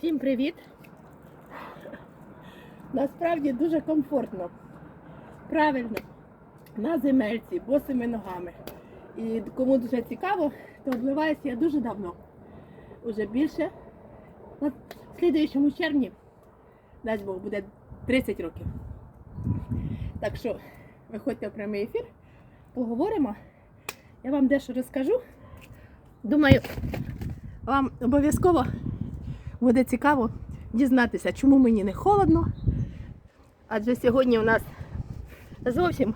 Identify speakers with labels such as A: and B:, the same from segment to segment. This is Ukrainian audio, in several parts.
A: Всім привіт! Насправді дуже комфортно. Правильно, на земельці, босими ногами. І кому дуже цікаво, то обливаюся я дуже давно. Уже більше. На слідуючому червні, дасть Бог, буде 30 років. Так що, виходьте в прямий ефір, поговоримо. Я вам дещо розкажу. Думаю, вам обов'язково буде цікаво дізнатися, чому мені не холодно. Адже сьогодні у нас зовсім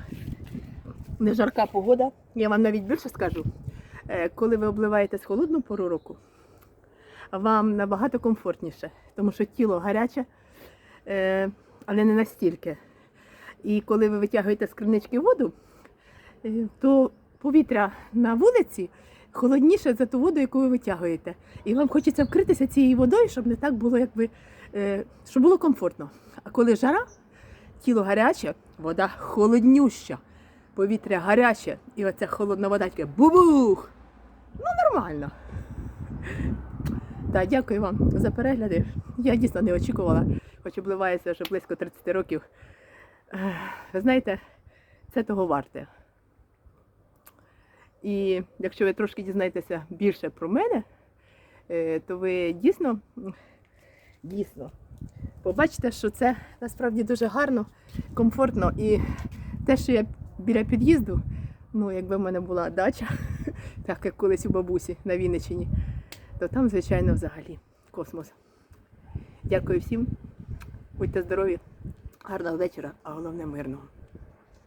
A: не жарка погода. Я вам навіть більше скажу. Е, Коли ви обливаєтесь холодну пору року, вам набагато комфортніше, тому що тіло гаряче, е, але не настільки. І коли ви витягуєте з кринички воду, е, то повітря на вулиці холодніше за ту воду, яку ви витягуєте. І вам хочеться вкритися цією водою, щоб не так було, якби, е, щоб було комфортно. А коли жара, тіло гаряче, вода холоднюща, повітря гаряче, і оця холодна вода таке бубух. Ну, нормально. Так, дякую вам за перегляди. Я дійсно не очікувала, хоч обливаюся вже близько 30 років. Ви знаєте, це того варте. І якщо ви трошки дізнаєтеся більше про мене, е, то ви дійсно, дійсно побачите, що це насправді дуже гарно, комфортно. І те, що я біля під'їзду, ну, якби в мене була дача, так як колись у бабусі на Вінниччині, то там, звичайно, взагалі космос. Дякую всім, будьте здорові, гарного вечора, а головне мирного.